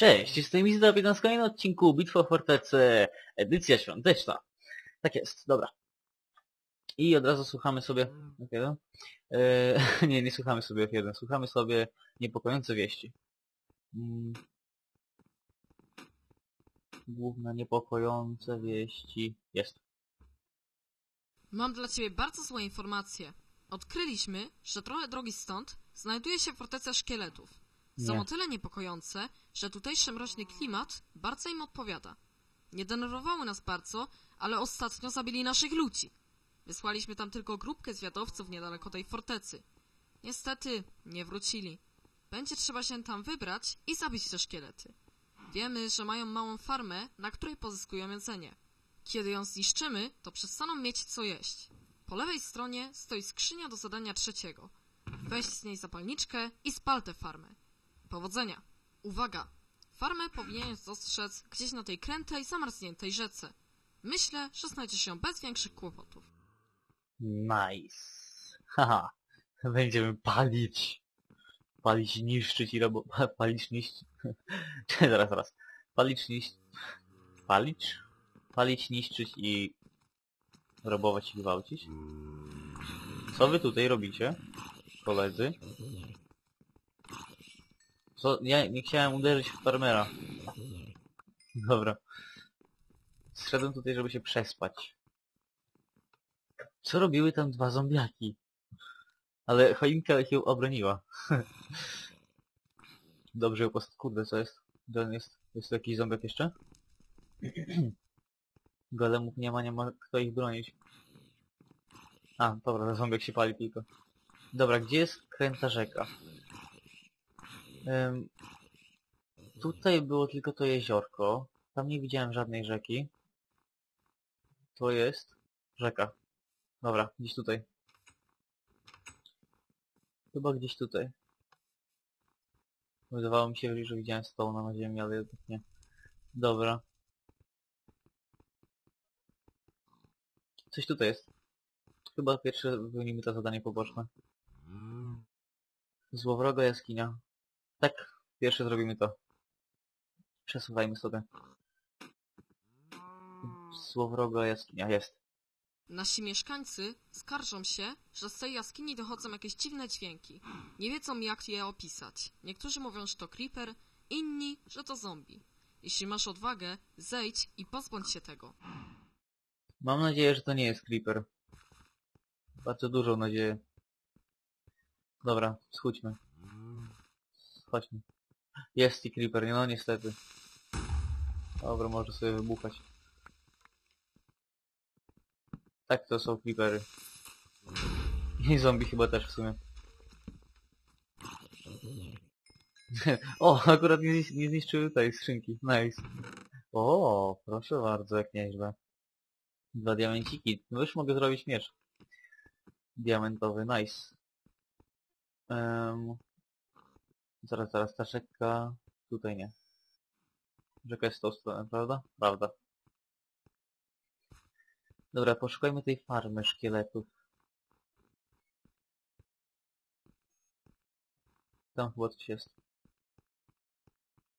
Cześć, jestem Izda, witam w kolejnym odcinku Bitwa o Fortecę, edycja świąteczna. Tak jest, dobra. I od razu słuchamy sobie... F1? Eee, nie, nie słuchamy sobie F1, słuchamy sobie niepokojące wieści. Mm. Główne niepokojące wieści... Jest. Mam dla ciebie bardzo złe informacje. Odkryliśmy, że trochę drogi stąd znajduje się forteca szkieletów. Są Nie. o tyle niepokojące, że tutejszy mroźny klimat bardzo im odpowiada. Nie denerwowały nas bardzo, ale ostatnio zabili naszych ludzi. Wysłaliśmy tam tylko grupkę zwiadowców niedaleko tej fortecy. Niestety, nie wrócili. Będzie trzeba się tam wybrać i zabić te szkielety. Wiemy, że mają małą farmę, na której pozyskują jedzenie. Kiedy ją zniszczymy, to przestaną mieć co jeść. Po lewej stronie stoi skrzynia do zadania trzeciego. Weź z niej zapalniczkę i spal tę farmę. Powodzenia. Uwaga! Farmę powinieneś dostrzec gdzieś na tej krętej, zamarzniętej rzece. Myślę, że znajdziesz ją bez większych kłopotów. Nice. Haha. Będziemy palić. Palić, niszczyć i robo... Palić, niszczyć... zaraz, zaraz. Palić, niszczyć... Palić? Palić, niszczyć i... Robować i gwałcić? Co wy tutaj robicie, koledzy? Co? Ja nie chciałem uderzyć w farmera. Dobra. Zszedłem tutaj, żeby się przespać. Co robiły tam dwa zombiaki? Ale choinka się obroniła. Dobrze ją post... Kurde, co jest? Jest... Jest tu jakiś zombiak jeszcze? Golemów nie ma, nie ma kto ich bronić. A, dobra, ten zombiak się pali tylko. Dobra, gdzie jest kręta rzeka? Tutaj było tylko to jeziorko. Tam nie widziałem żadnej rzeki. To jest rzeka. Dobra, gdzieś tutaj. Chyba gdzieś tutaj. Wydawało mi się, że widziałem stołna na ziemi, ale jednak nie. Dobra. Coś tutaj jest. Chyba pierwsze wypełnimy to zadanie poboczne. Złowroga jaskinia. Tak, pierwsze zrobimy to. Przesuwajmy sobie. Złowroga jaskinia, jest. Nasi mieszkańcy skarżą się, że z tej jaskini dochodzą jakieś dziwne dźwięki. Nie wiedzą jak je opisać. Niektórzy mówią, że to creeper, inni, że to zombie. Jeśli masz odwagę, zejdź i pozbądź się tego. Mam nadzieję, że to nie jest creeper. Bardzo dużą nadzieję. Dobra, schudźmy. Chodźmy. Jest i creeper, no niestety. Dobra, może sobie wybuchać. Tak, to są creepery. I zombie chyba też w sumie. o, akurat nie, nie zniszczyły tej skrzynki. Nice. O, proszę bardzo, jak nieźle. Dwa diamenciki. No już mogę zrobić miecz. Diamentowy, nice. Um, zaraz, zaraz, ta rzeka... Tutaj nie. Rzeka jest w tą stronę, prawda? Prawda. Dobra, poszukajmy tej farmy szkieletów. Tam chyba coś jest.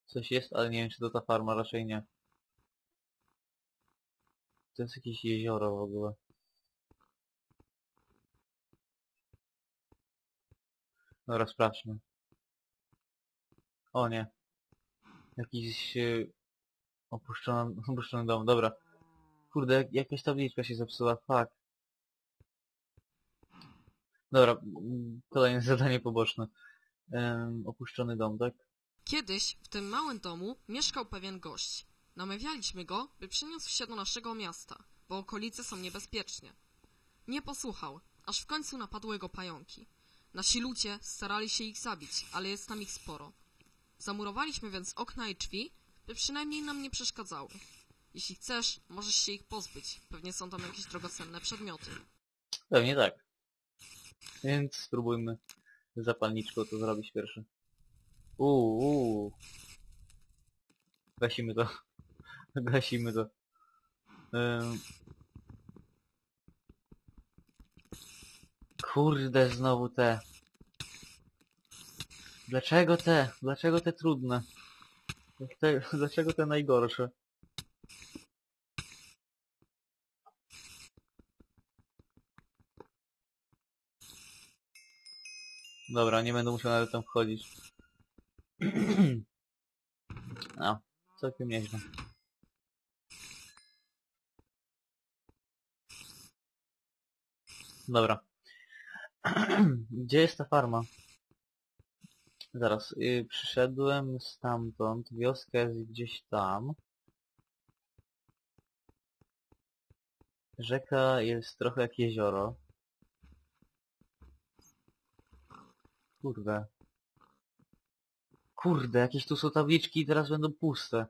Coś jest, ale nie wiem czy to ta farma, raczej nie. To jest jakieś jezioro w ogóle. Dobra, sprawdźmy. O nie. Jakiś e, opuszczony, opuszczony dom, dobra. Kurde, jak, jakaś tabliczka się zepsuła, fuck. Dobra, kolejne zadanie poboczne. Em, opuszczony dom, tak? Kiedyś w tym małym domu mieszkał pewien gość. Namawialiśmy go, by przeniósł się do naszego miasta, bo okolice są niebezpieczne. Nie posłuchał, aż w końcu napadły go pająki. Nasi ludzie starali się ich zabić, ale jest tam ich sporo. Zamurowaliśmy więc okna i drzwi, by przynajmniej nam nie przeszkadzały. Jeśli chcesz, możesz się ich pozbyć. Pewnie są tam jakieś drogocenne przedmioty. Pewnie tak. Więc spróbujmy zapalniczką to zrobić pierwszy. Uuu, uuu. Gasimy to. Gasimy to. Ym. Kurde, znowu te. Dlaczego te? Dlaczego te trudne? Te, dlaczego te najgorsze? Dobra, nie będę musiał nawet tam wchodzić. No, całkiem nieźle. Dobra. Gdzie jest ta farma? Zaraz, yy, przyszedłem stamtąd, wioska jest gdzieś tam. Rzeka jest trochę jak jezioro. Kurde. Kurde, jakieś tu są tabliczki i teraz będą puste.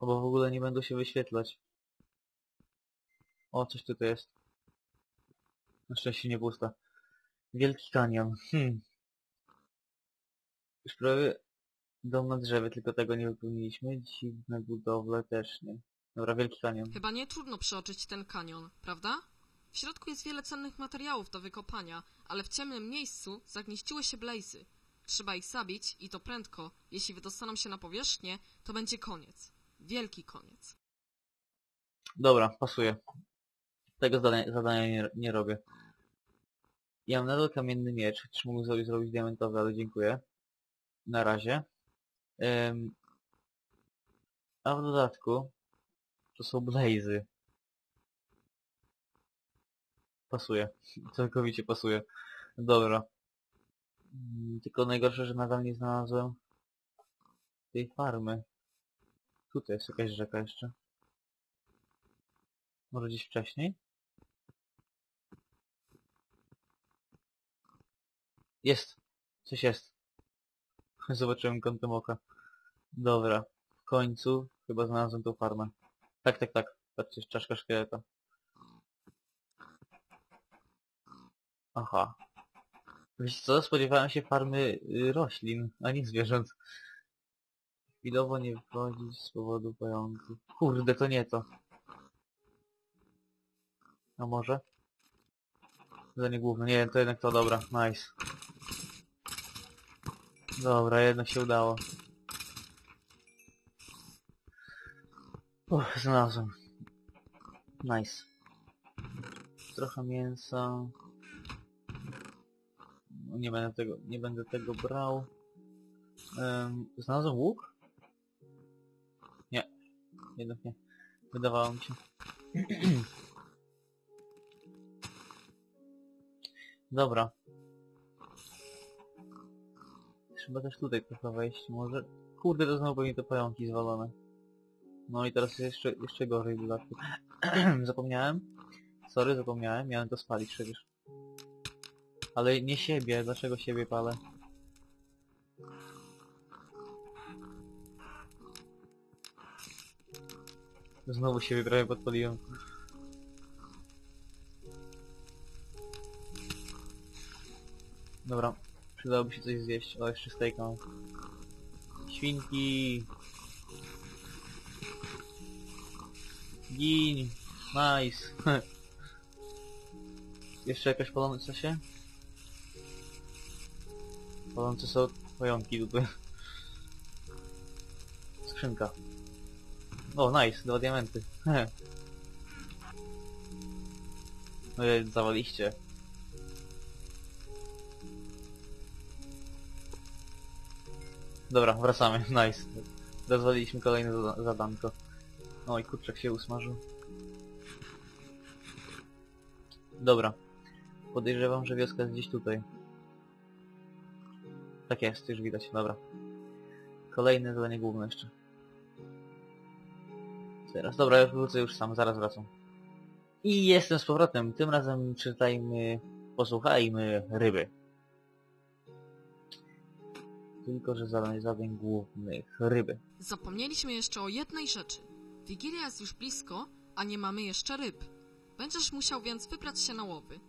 Albo w ogóle nie będą się wyświetlać. O, coś tutaj jest. Na szczęście nie pusta. Wielki kanion. Hmm. Już prawie dom na drzewie, tylko tego nie wypełniliśmy. Dziwne budowle też nie. Dobra, wielki kanion. Chyba nie trudno przeoczyć ten kanion, prawda? W środku jest wiele cennych materiałów do wykopania, ale w ciemnym miejscu zagnieździły się blazy. Trzeba ich zabić i to prędko. Jeśli wydostaną się na powierzchnię, to będzie koniec. Wielki koniec. Dobra, pasuje. Tego zadania, zadania nie, nie robię. Ja mam nadal kamienny miecz, chociaż mógł sobie zrobić diamentowy, ale dziękuję. Na razie. Ym, a w dodatku to są blazy. Pasuje. Całkowicie pasuje. Dobra. Mm, Tylko najgorsze, że nadal nie znalazłem tej farmy. Tutaj jest jakaś rzeka jeszcze. Może gdzieś wcześniej? Jest! Coś jest. Zobaczyłem kątem oka. Dobra. W końcu chyba znalazłem tą farmę. Tak, tak, tak. Patrzcie, czaszka szkieleta. Aha. Wiecie co? Spodziewałem się farmy y, roślin, a nie zwierząt. Chwilowo nie wchodzić z powodu pająków. Kurde, to nie to. A może? Zadanie główne. Nie, to jednak to dobra. Nice. Dobra, jednak się udało. Uff, znalazłem. Nice. Trochę mięsa. No, Nie będę tego, nie będę tego brał. Um, znalazłem łuk? Nie. Jednak nie. Wydawało mi się. Dobra. Trzeba też tutaj trochę wejść, może... Kurde, to znowu pewnie te pająki zwalone. No i teraz jeszcze, jeszcze gorzej w dodatku. zapomniałem. Sorry, zapomniałem. Miałem to spalić przecież. Ale nie siebie. Dlaczego siebie palę? Znowu siebie prawie podpaliłem. Dobra, przydałoby się coś zjeść. O, jeszcze steaka mam. Świnki! Gin! Nice! jeszcze jakaś paląca się? Palące są pająki tutaj. Skrzynka. O, nice, dwa diamenty. no zawaliście. Dobra, wracamy. Nice. Rozwaliliśmy kolejne zada- zadanko. Oj, kurczak się usmażył. Dobra. Podejrzewam, że wioska jest gdzieś tutaj. Tak jest, już widać. Dobra. Kolejne zadanie główne jeszcze. Teraz, dobra, ja wrócę już sam, zaraz wracam. I jestem z powrotem. Tym razem czytajmy, posłuchajmy ryby. Tylko, że zadań, zadań głównych. Ryby. Zapomnieliśmy jeszcze o jednej rzeczy. Wigilia jest już blisko, a nie mamy jeszcze ryb. Będziesz musiał więc wybrać się na łowy.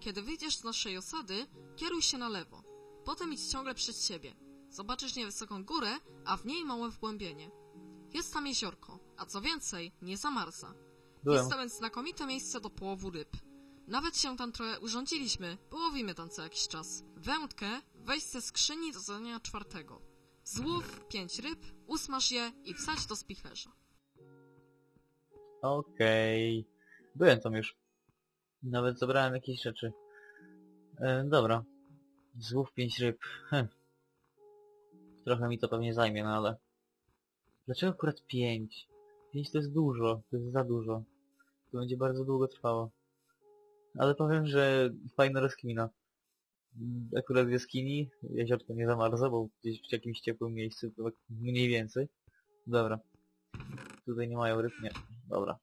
Kiedy wyjdziesz z naszej osady, kieruj się na lewo. Potem idź ciągle przed siebie. Zobaczysz niewysoką górę, a w niej małe wgłębienie. Jest tam jeziorko, a co więcej, nie zamarza. Byłem. Jest to więc znakomite miejsce do połowu ryb. Nawet się tam trochę urządziliśmy, połowimy tam co jakiś czas. Wędkę weź ze skrzyni do zadania czwartego. Złów pięć ryb, usmaż je i wsadź do spichlerza. Okej. Byłem tam już. Nawet zabrałem jakieś rzeczy. E, dobra. Złów pięć ryb. Hm. Trochę mi to pewnie zajmie, no ale... Dlaczego akurat pięć? Pięć to jest dużo, to jest za dużo. To będzie bardzo długo trwało. Ale powiem, że fajna rozkmina. Akurat w jaskini jeziorko nie zamarza, bo gdzieś w jakimś ciepłym miejscu mniej więcej. Dobra. Tutaj nie mają ryb, nie. Dobra.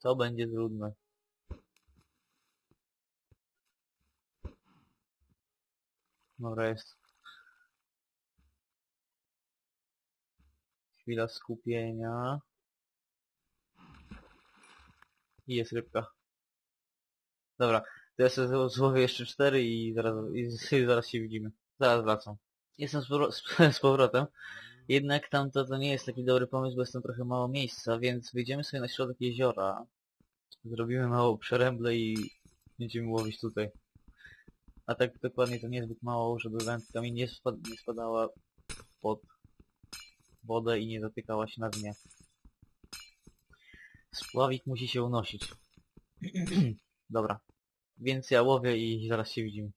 To będzie trudne. Dobra, jest. Chwila skupienia. I jest rybka. Dobra, to ja sobie zło- złowię jeszcze cztery i zaraz, i, zaraz się widzimy. Zaraz wracam. Jestem z, powro- z, z powrotem. Jednak tamto to nie jest taki dobry pomysł, bo jest tam trochę mało miejsca, więc wyjdziemy sobie na środek jeziora. Zrobimy małą przeręblę i będziemy łowić tutaj. A tak dokładnie to niezbyt mało, żeby wędka mi nie, spad nie spadała pod wodę i nie dotykała się na dnie. Spławik musi się unosić. dobra. Więc ja łowię i zaraz się widzimy.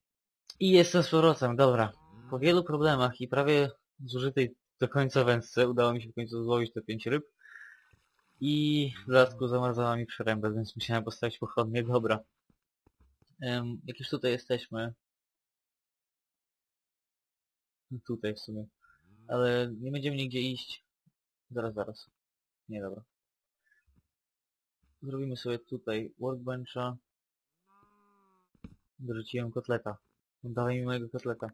I jestem z powrotem, dobra. Po wielu problemach i prawie zużytej do końca wędce udało mi się w końcu złowić te pięć ryb. I w dodatku zamarzała mi przerębę, więc musiałem postawić pochodnie. Dobra. Em, jak już tutaj jesteśmy... Tutaj w sumie. Ale nie będziemy nigdzie iść. Zaraz, zaraz. Nie, dobra. Zrobimy sobie tutaj workbencha. Dorzuciłem kotleta. Dawaj mi mojego kotleta.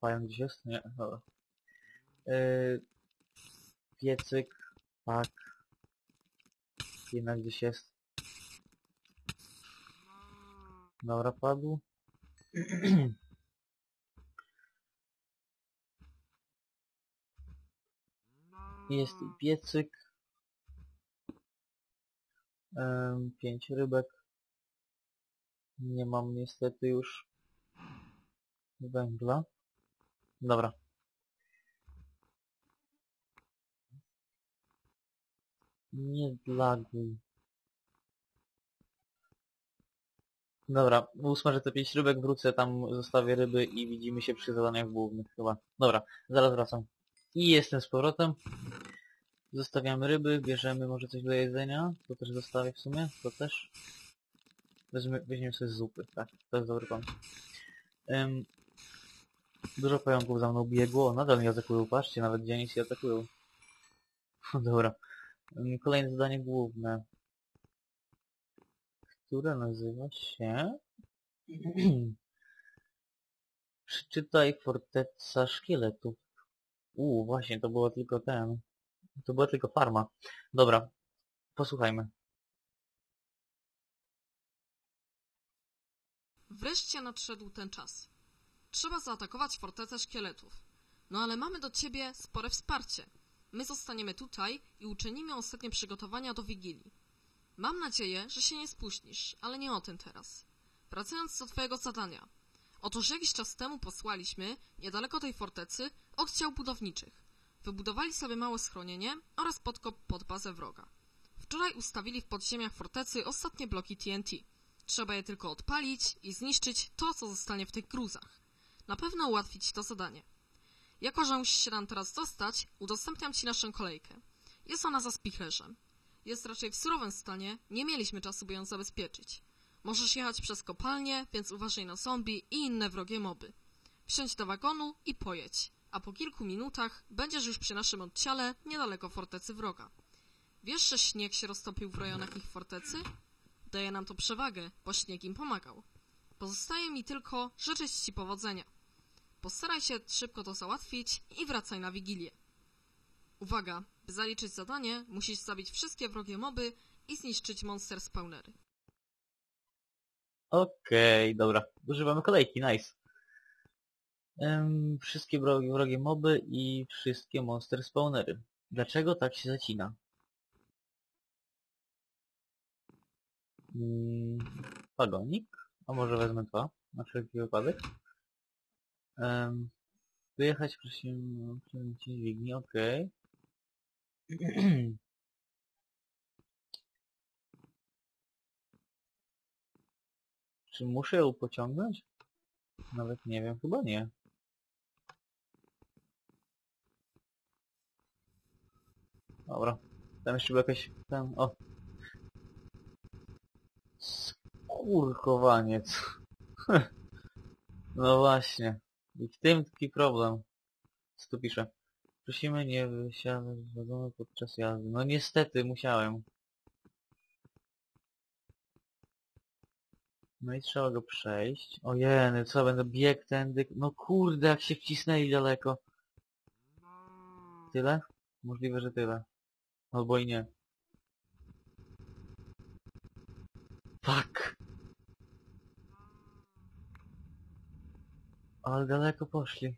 Pająk gdzieś jest? Nie, dobra. Yy, piecyk, pak. Jednak gdzieś jest. Dobra, padł. Jest piecyk. Pięć rybek. Nie mam niestety już węgla. Dobra. Nie dlaguj. Dobra, usmażę te pięć rybek, wrócę tam, zostawię ryby i widzimy się przy zadaniach głównych chyba. Dobra, zaraz wracam. I jestem z powrotem. Zostawiamy ryby, bierzemy może coś do jedzenia. To też zostawię w sumie, to też. Weźmy, weźmiemy sobie zupy, tak, to jest dobry. Ym, dużo pająków za mną biegło, nadal mnie atakują, patrzcie, nawet gdzie się atakują. Dobra. Kolejne zadanie główne. Które nazywa się... Przeczytaj Forteca Szkieletów. Uuu, właśnie, to było tylko ten. To była tylko farma. Dobra, posłuchajmy. Wreszcie nadszedł ten czas. Trzeba zaatakować fortecę szkieletów. No ale mamy do ciebie spore wsparcie. My zostaniemy tutaj i uczynimy ostatnie przygotowania do Wigilii. Mam nadzieję, że się nie spóźnisz, ale nie o tym teraz. Wracając do twojego zadania. Otóż jakiś czas temu posłaliśmy, niedaleko tej fortecy, oddział budowniczych. Wybudowali sobie małe schronienie oraz podkop pod bazę wroga. Wczoraj ustawili w podziemiach fortecy ostatnie bloki TNT. Trzeba je tylko odpalić i zniszczyć to, co zostanie w tych gruzach. Na pewno ułatwi ci to zadanie. Jako, że musisz się tam teraz dostać, udostępniam ci naszą kolejkę. Jest ona za spichlerzem. Jest raczej w surowym stanie, nie mieliśmy czasu, by ją zabezpieczyć. Możesz jechać przez kopalnię, więc uważaj na zombie i inne wrogie moby. Wsiądź do wagonu i pojedź, a po kilku minutach będziesz już przy naszym odciale niedaleko fortecy wroga. Wiesz, że śnieg się roztopił w rejonach ich fortecy? Daje nam to przewagę, bo śnieg im pomagał. Pozostaje mi tylko życzyć ci powodzenia. Postaraj się szybko to załatwić i wracaj na Wigilię. Uwaga, by zaliczyć zadanie, musisz zabić wszystkie wrogie moby i zniszczyć monster spawnery. Okej, dobra. Używamy kolejki, nice. Wszystkie wrogie, wrogie moby i wszystkie monster spawnery. Dlaczego tak się zacina? Mm, wagonik? A może wezmę dwa, na wszelki wypadek. Um, wyjechać prosimy przemycić dźwigni, okej. Czy muszę ją pociągnąć? Nawet nie wiem, chyba nie. Dobra. Tam jeszcze był jakaś... Tam, o. Skurkowaniec. no właśnie. I w tym tkwi problem. Co tu pisze? Prosimy nie wysiadać z wagonu podczas jazdy. No niestety, musiałem. No i trzeba go przejść. Ojeny, co, będę biegł tędy? No kurde, jak się wcisnęli daleko. Tyle? Możliwe, że tyle. Albo i nie. Fuck! Ale daleko poszli.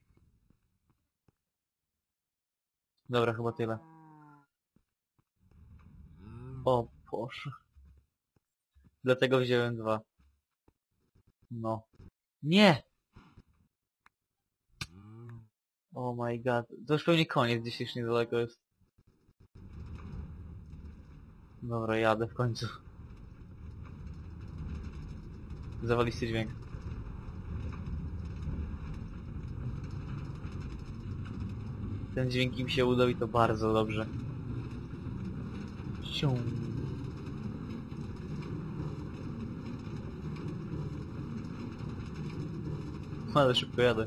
Dobra, chyba tyle. O Boże. Dlatego wziąłem dwa. No. Nie! Oh my god. To już pewnie koniec, już niedaleko jest. Dobra, jadę w końcu. Zawalisty dźwięk. Ten dźwięk im się udał i to bardzo dobrze. Sią. Ale szybko jadę.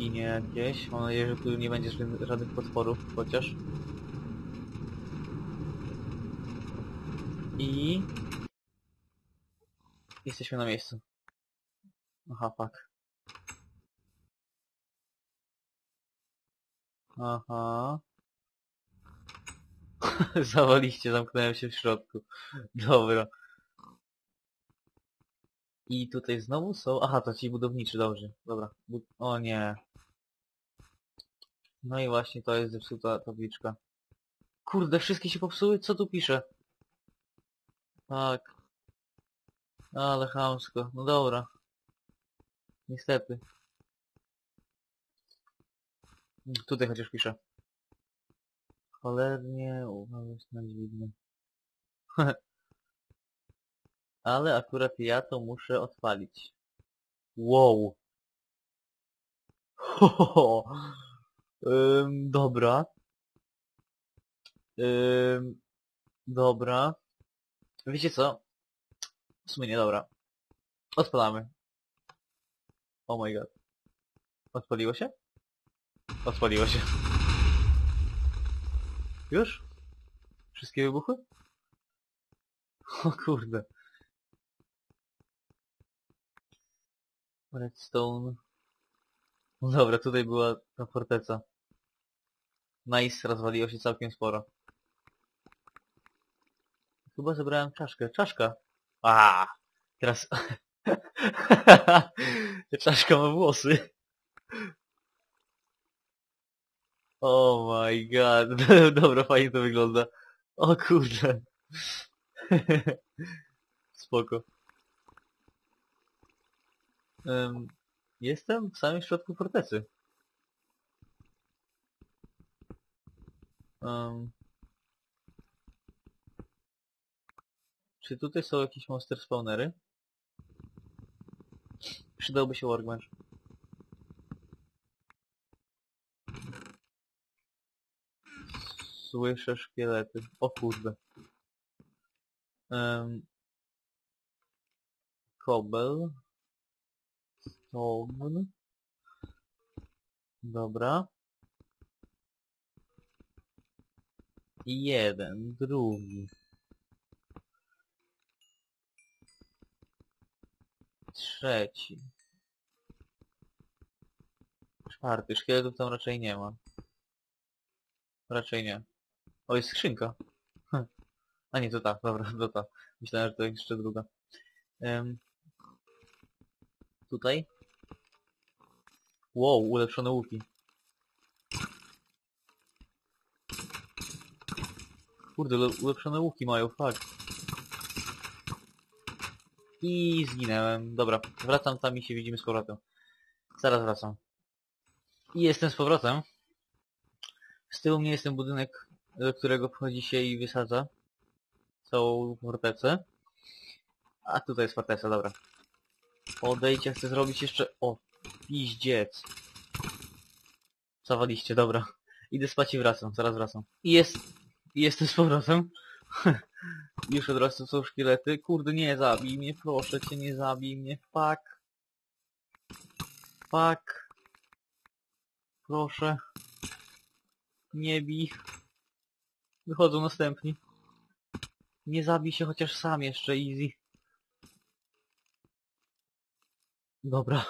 Jaskinie jakieś. Mam nadzieję, że tu nie będzie żadnych- potworów, chociaż. I... Jesteśmy na miejscu. Aha, fuck. Aha. Zawaliście, zamknąłem się w środku. Dobra. I tutaj znowu są... Aha, to ci budowniczy, dobrze. Dobra. Bu... O nie. No i właśnie to jest zepsuta tabliczka. Kurde, wszystkie się popsuły? Co tu pisze? Tak. Ale chamsko. No dobra. Niestety. Tutaj chociaż pisze. Cholernie uważać na dźwignię. Ale akurat ja to muszę odpalić. Wow. Ho, ho, ho. Ym, dobra. Ym, dobra. Wiecie co? W sumie nie dobra. Odpalamy. Oh my god. Odpaliło się? Odpaliło się. Już? Wszystkie wybuchły? O kurde. Redstone. Dobra, tutaj była ta forteca. Nice, rozwaliło się całkiem sporo. Chyba zebrałem czaszkę. Czaszka! A, Teraz... Czaszka ma włosy. Oh my god. Dobra, fajnie to wygląda. O kurde. Spoko. Em, jestem w samym środku fortecy. Em, czy tutaj są jakieś monster spawnery? Przydałby się workbench. Słyszę szkielety. O kurde. Um, Kobel. Stone. Dobra. Jeden, drugi. Trzeci. Czwarty. Szkieletów tam raczej nie ma. Raczej nie. O, jest skrzynka. Hm. A nie, to ta, dobra, to ta. Myślałem, że to jeszcze druga. Em, tutaj. Wow, ulepszone łuki. Kurde, le- ulepszone łuki mają, fuck. I zginęłem. Dobra, wracam tam i się widzimy z powrotem. Zaraz wracam. I jestem z powrotem. Z tyłu mnie jest ten budynek, do którego wchodzi się i wysadza całą fortecę. A tutaj jest forteca, dobra. Odejdźcie, chcę zrobić jeszcze... O, piździec. Zawaliście, dobra. Idę spać i wracam, zaraz wracam. I jest... jestem z powrotem. Już od razu są szkielety. Kurde, nie zabij mnie, proszę cię, nie zabij mnie. Fuck. Fuck. Proszę. Nie bij. Wychodzą następni. Nie zabij się chociaż sam jeszcze, easy. Dobra.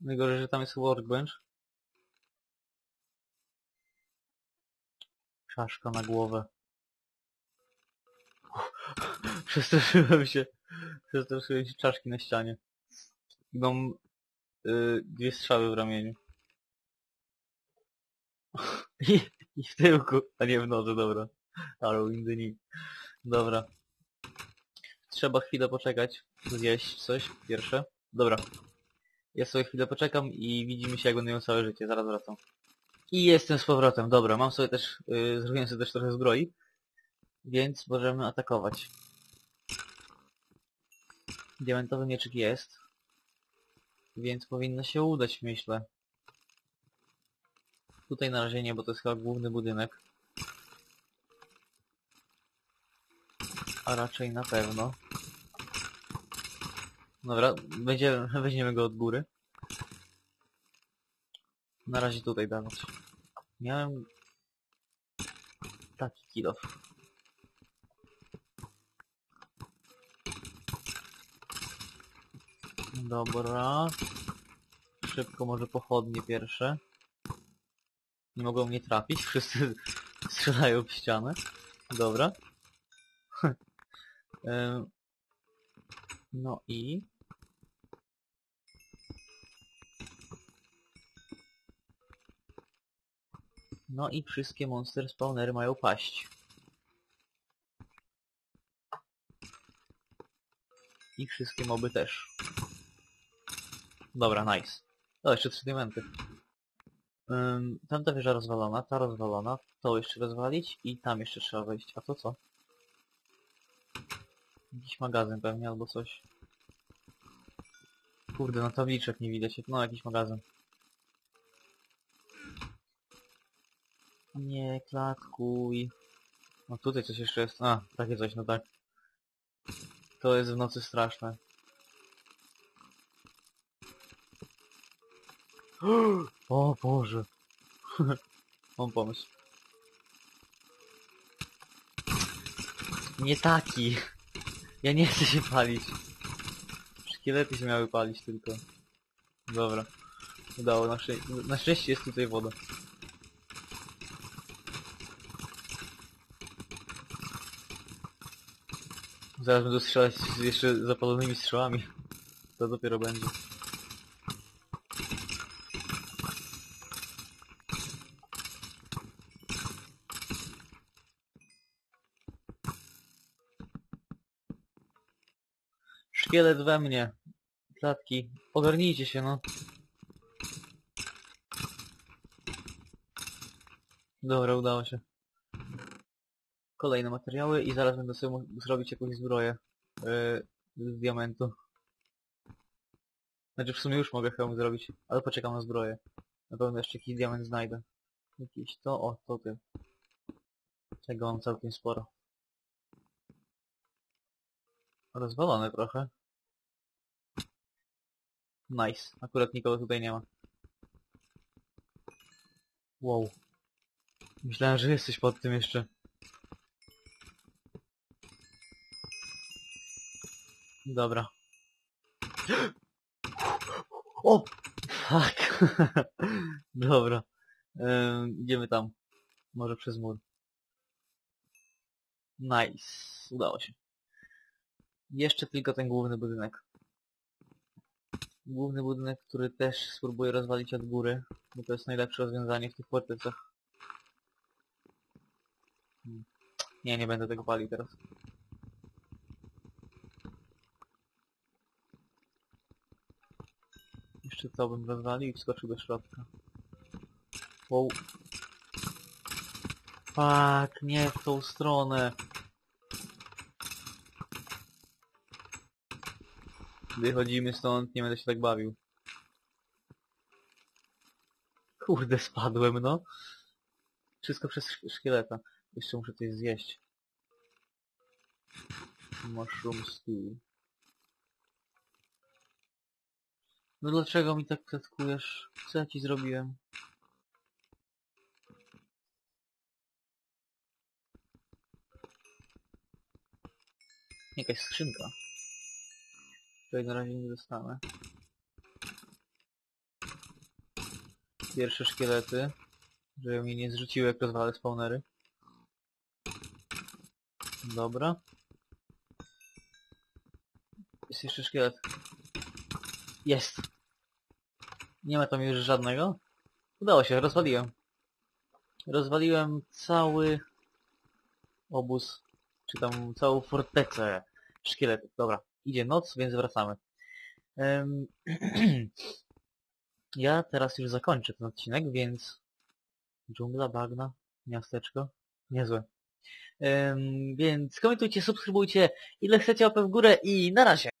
Najgorzej, że tam jest workbench. Czaszka na głowę. Przestraszyłem się. Przestraszyłem się czaszki na ścianie. I mam y, dwie strzały w ramieniu. I, I w tyłku, a nie w nodze, dobra. The knee. Dobra. Trzeba chwilę poczekać, zjeść coś pierwsze. Dobra. Ja sobie chwilę poczekam i widzimy się jak będę miał całe życie, zaraz wracam. I jestem z powrotem, dobra, mam sobie też, yy, zrobiłem sobie też trochę zbroi, więc możemy atakować. Diamentowy mieczyk jest, więc powinno się udać, myślę. Tutaj na razie nie, bo to jest chyba główny budynek. A raczej na pewno. Dobra, będziemy, weźmiemy go od góry. Na razie tutaj dawać. Miałem taki kilof. Dobra. Szybko może pochodnie pierwsze. Nie mogą mnie trafić, wszyscy strzelają w ścianę. Dobra. No i... No i wszystkie monster spawnery mają paść. I wszystkie moby też. Dobra, nice. O, jeszcze trzy diamenty. Ym, tamta wieża rozwalona, ta rozwalona, to jeszcze rozwalić i tam jeszcze trzeba wejść. A to co? Jakiś magazyn pewnie albo coś. Kurde, no tabliczek nie widać. No, jakiś magazyn. Nie klatkuj. No tutaj coś jeszcze jest. A, takie coś, no tak. To jest w nocy straszne. O Boże. Mam pomysł. Nie taki. Ja nie chcę się palić. Szkielety się miały palić tylko. Dobra. Udało, na, szczę na szczęście jest tutaj woda. Zaraz będę strzelać z jeszcze zapalonymi strzałami. To dopiero będzie. Szkielet we mnie. Klatki. Ogarnijcie się, no. Dobra, udało się. Kolejne materiały i zaraz będę sobie zrobić jakąś zbroję yy, z diamentu. Znaczy w sumie już mogę hełm zrobić, ale poczekam na zbroję. Na pewno jeszcze jakiś diament znajdę. Jakiś to, o, to ty. Tego mam całkiem sporo. Rozwalone trochę. Nice. Akurat nikogo tutaj nie ma. Wow. Myślałem, że jesteś pod tym jeszcze. Dobra. O! Fuck. Dobra. Ym, idziemy tam. Może przez mur. Nice. Udało się. Jeszcze tylko ten główny budynek. Główny budynek, który też spróbuję rozwalić od góry, bo to jest najlepsze rozwiązanie w tych fortecach. Hmm. Nie, nie będę tego palił teraz. Jeszcze co bym rozwalił i wskoczył do środka. Wow. Fuck, nie w tą stronę. Wychodzimy stąd, nie będę się tak bawił. Kurde, spadłem, no. Wszystko przez szk- szkieleta. Jeszcze muszę coś zjeść. Mushroom stew. No dlaczego mi tak klatkujesz? Co ja ci zrobiłem? Jakaś skrzynka. Której na razie nie dostanę. Pierwsze szkielety. Żeby mnie nie zrzuciły jak rozwalę spawnery. Dobra. Jest jeszcze szkielet. Jest! Nie ma tam już żadnego. Udało się, rozwaliłem. Rozwaliłem cały obóz, czy tam całą fortecę szkieletów. Dobra, idzie noc, więc wracamy. Em, ja teraz już zakończę ten odcinek, więc dżungla, bagna, miasteczko, niezłe. Em, więc komentujcie, subskrybujcie, ile chcecie łapę w górę i na razie.